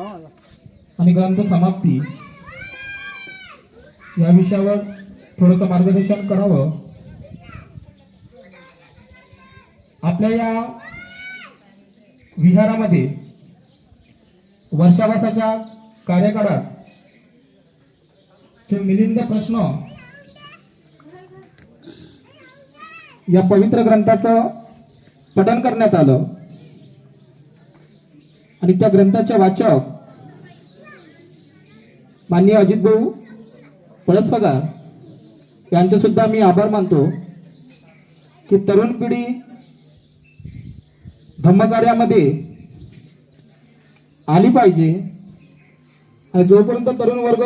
आणि ग्रंथ समाप्ती. या विषयावर थोडस मार्गदर्शन करावं. आपल्या या विहारामध्ये वर्षावासाच्या कार्यकाळात ते मिलिंद प्रश्न या पवित्र ग्रंथाचं पठन करण्यात आलं. आणि त्या ग्रंथाचे वाचक माननीय अजित भाऊ पळसपगार यांचे सुद्धा मी आभार मानतो की तरुण पिढी धम्मकार्यामध्ये आली पाहिजे आणि जोपर्यंत तरुण वर्ग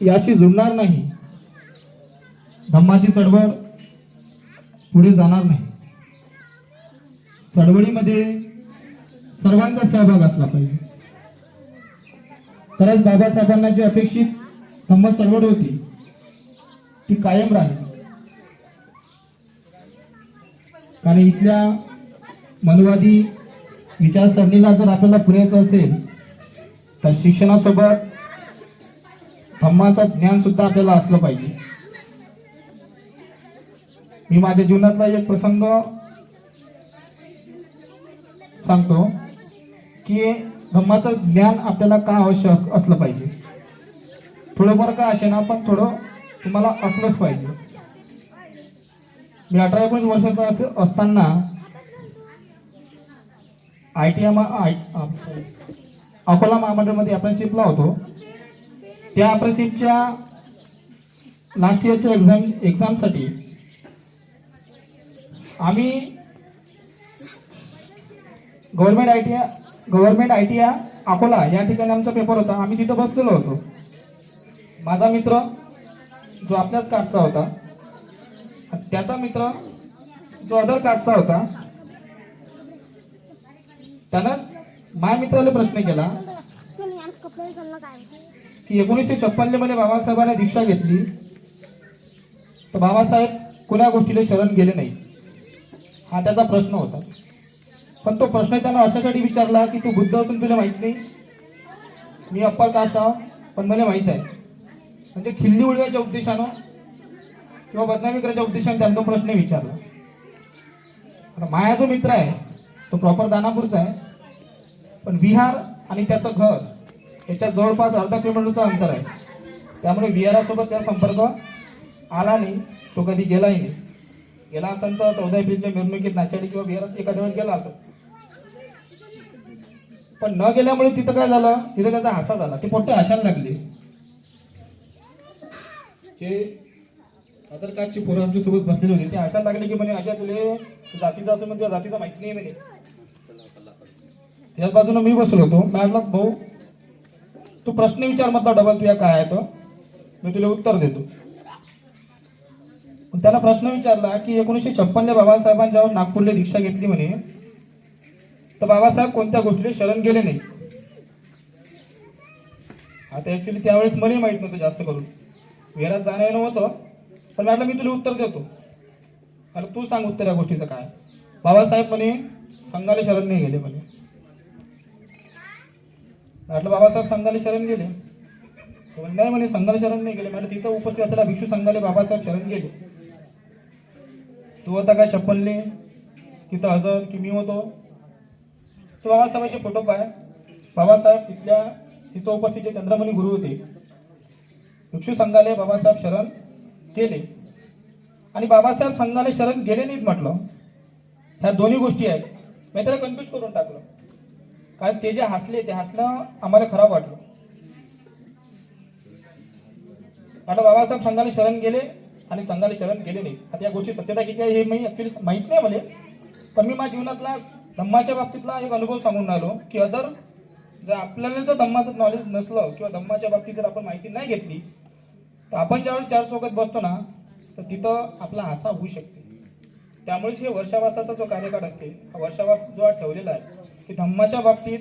याशी जुळणार नाही धम्माची चळवळ पुढे जाणार नाही. चळवळीमध्ये सर्वांचा सहभाग असला पाहिजे. तरच बाबासाहेबांना जी अपेक्षित धम्म चळवळ होती ती कायम राहील. कारण इथल्या मनवादी विचारसरणीला जर आपल्याला पुरायचं असेल तर शिक्षणासोबत धम्माचं ज्ञान सुद्धा आपल्याला असलं पाहिजे. मी माझ्या जीवनातला एक प्रसंग सांगतो. की धम्माचं ज्ञान आपल्याला का आवश्यक असलं पाहिजे? थोडंफार का असे ना पण थोडं तुम्हाला असलंच पाहिजे. मी अठरा एकोणीस वर्षाचा असे असताना आय टी एम अकोला महामंडळमध्ये अप्रेनशिपला होतो. त्या अप्रेनशिपच्या लास्ट इयरच्या एक्झाम एक्झामसाठी आम्ही government I T government I T Akola या ठिकाणी आमचा पेपर होता. आम्ही तिथं बसलेलो होतो. माझा मित्र जो आपल्याच काठचा होता त्याचा मित्र जो अदर काठचा होता त्यानं माझ्या मित्राला प्रश्न केला की एकोणीसशे छप्पन्नमध्ये बाबासाहेबांनी दीक्षा घेतली. तर बाबासाहेब कुणा गोष्टीला शरण गेले नाही? हा त्याचा प्रश्न होता. पण तो प्रश्न त्यांना अशासाठी विचारला की तू बुद्ध असून तुला माहीत नाही? मी अप्पर कास्ट आहो पण मला माहीत आहे. म्हणजे खिल्ली उडवायच्या उद्देशानं किंवा बदनामी करायच्या उद्देशाने त्यांना तो प्रश्न विचारला. आता माया जो मित्र आहे तो प्रॉपर दानापूरचा आहे पण विहार आणि त्याचं घर याच्या जवळपास अर्धा किलोमीटरचं अंतर आहे. त्यामुळे विहारासोबत त्या संपर्क आला नाही तो कधी गेलाही नाही. गेला असेल तर चौदा एप्रिलच्या मिरवणुकीत नाचाडी किंवा विहारात एखाद्या वेळेस गेला असेल पण न गेल्यामुळे तिथं काय झालं? तिथं त्याचा हसा झाला. ते पोट्टे हसायला लागले. हे अदर कास्टची पोरं आमच्यासोबत बसलेले होते. ते हसायला लागले की म्हणे अशा तुले जातीचा असून म्हणजे जातीचा माहिती नाही म्हणे. त्याच बाजूने मी बसलो होतो. मॅडला भाऊ तू प्रश्न विचार म्हटला डबल तुया काय आहे तो? मी तुला उत्तर देतो. त्याला प्रश्न विचारला की एकोणीसशे छप्पनला बाबासाहेबांच्या नागपूरला दीक्षा घेतली म्हणे. तर बाबासाहेब कोणत्या गोष्टीने शरण गेले नाही? आता ऍक्च्युली त्यावेळेस मलाही माहीत नव्हतं जास्त करून. विहारात जाणं येणं होतं पण मॅडम मी तुला उत्तर देतो. अरे तू सांग उत्तर या गोष्टीचं काय? बाबासाहेब म्हणे संघाला शरण नाही गेले म्हणे. म्हटलं बाबासाहेब संघाला शरण गेले? म्हणे, नाही म्हणे संघाला शरण नाही गेले. म्हटलं तिथं उपस्थित असलेला भिक्षू संघाले बाबासाहेब शरण गेले. तू होता काय छप्पनले? तिथं हजर की मी होतो? तो बाबासाहेबांचे फोटो पाय बाबासाहेब तिथल्या तिथं उपस्थित जे चंद्रमणी गुरु होते भिक्षू संघाले बाबासाहेब शरण केले. आणि बाबासाहेब संघाले शरण गेले नाहीत म्हटलं. ह्या दोन्ही गोष्टी आहेत. मी त्याला कन्फ्यूज करून टाकलं. कारण ते जे हसले ते हसणं आम्हाला खराब वाटलं. आता बाबासाहेब संघाने शरण गेले आणि संघाले शरण गेले नाही आता या गोष्टी सत्यता किती आहे हे मी ऍक्च्युली माहीत नाही मला. पण मी माझ्या जीवनातला धम्माच्या बाबतीतला एक अनुभव सांगून राहिलो की अदर जर आपल्याला जर धम्माचं नॉलेज नसलं किंवा धम्माच्या बाबतीत जर आपण माहिती नाही घेतली तर आपण ज्यावेळेस चार चौकात बसतो ना तर तिथं आपला हासा होऊ शकते. त्यामुळेच हे वर्षावासाचा जो कार्यकाळ असते हा वर्षावास जो ठेवलेला आहे की धम्माच्या बाबतीत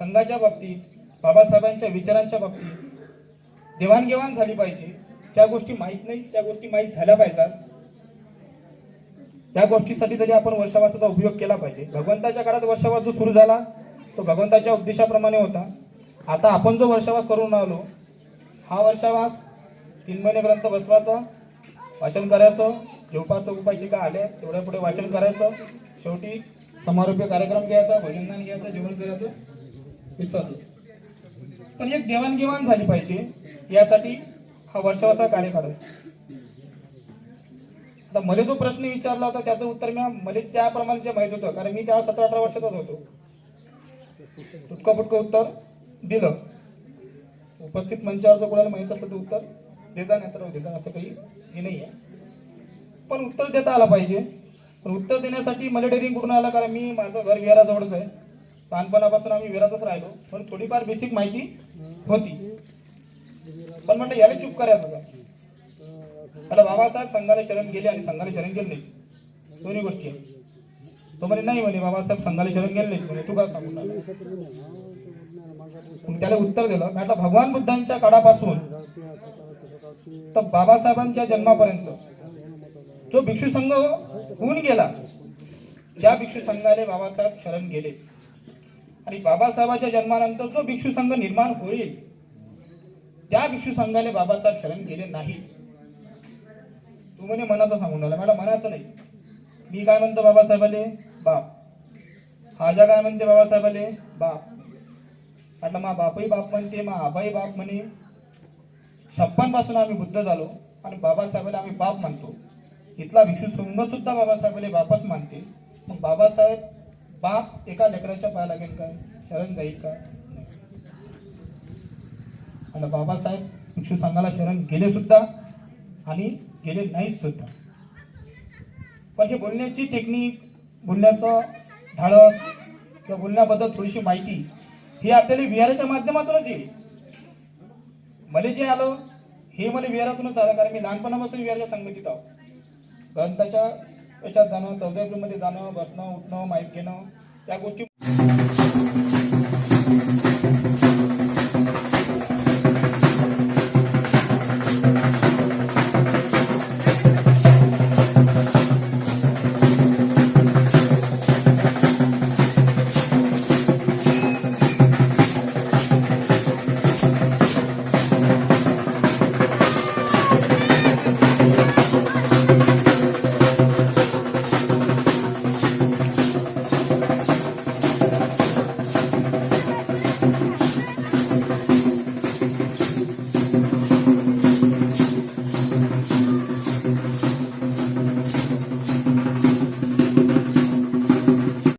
संघाच्या बाबतीत बाबासाहेबांच्या विचारांच्या बाबतीत देवाणघेवाण झाली पाहिजे. ज्या गोष्टी माहीत नाही त्या गोष्टी माहीत झाल्या पाहिजेत. त्या गोष्टीसाठी तरी आपण वर्षावासाचा उपयोग केला पाहिजे भगवंताच्या काळात वर्षावास जो सुरू झाला तो भगवंताच्या उद्देशाप्रमाणे होता. आता आपण जो वर्षावास करून राहिलो हा वर्षावास तीन महिने ग्रंथ बसवायचा वाचन करायचं जेवपास उपाशिका आले तेवढ्या पुढे वाचन करायचं. शेवटी समारोपीय कार्यक्रम घ्यायचा भजनदान घ्यायचं जेवण करायचं विसरलो. पण एक देवाणघेवाण झाली पाहिजे यासाठी हा वर्षावासा कार्यकाळ आता मला जो प्रश्न विचारला होता त्याचं उत्तर मी मला त्याप्रमाणे जे माहीत होतं कारण मी तेव्हा सतरा अठरा वर्षाचाच होतो. तुटकं फुटकं उत्तर दिलं. उपस्थित मंचावर जर कोणाला माहीत असलं तर उत्तर देता नाही तर देता असं काही हे नाही आहे पण उत्तर देता आलं पाहिजे. पण उत्तर देण्यासाठी मला डेअरिंग कुठून आलं? कारण मी माझं घर विहाराजवळच आहे. लहानपणापासून आम्ही विहारातच राहिलो. पण थोडीफार बेसिक माहिती होती. पण म्हटलं याला चूप करायचं का? आता बाबासाहेब संघाला शरण गेले आणि संघाला शरण गेले नाही. दोन्ही गोष्टी आहेत. तो म्हणे नाही म्हणे बाबासाहेब संघाला शरण गेले नाही म्हणे. तू का सांगून त्याला उत्तर दिलं म्हटलं भगवान बुद्धांच्या काळापासून तर बाबासाहेबांच्या जन्मापर्यंत जो भिक्षू संघ होऊन गेला त्या भिक्षू संघाने बाबासाहेब शरण गेले. आणि बाबासाहेबाच्या जन्मानंतर जो भिक्षू संघ निर्माण होईल त्या भिक्षू संघाने बाबासाहेब शरण गेले नाही तू म्हणे मनाचं सांगून राहिला. मला मनाचं नाही. मी काय म्हणतो बाबासाहेबाले? बाप. हाजा काय म्हणते बाबासाहेबाले? बाप. म्हटलं मा बापही बाप म्हणते मा आबाही बाप म्हणे. छप्पनपासून आम्ही बुद्ध झालो आणि बाबासाहेबाला आम्ही बाप मानतो इथला भिक्षू संघ सुद्धा बाबासाहेबाला बापच मानते. मग बाबासाहेब बाप एका लेकराच्या पाया लागेल काय शरण जाईल का? आणि बाबासाहेब भिक्षू संघाला शरण गेले सुद्धा. आणि गेले नाही सुद्धा. पण हे बोलण्याची टेक्निक बोलण्याचं धाडस किंवा बोलण्याबद्दल थोडीशी माहिती ही आपल्याला विहाराच्या माध्यमातूनच येईल. मला जे आलं हे मला विहारातूनच आलं कारण मी लहानपणापासून विहाराच्या संगतीत आहोत ग्रंथाच्या याच्यात जाणं चौदा एप्रिलमध्ये जाणं बसणं उठणं माहीत घेणं त्या गोष्टी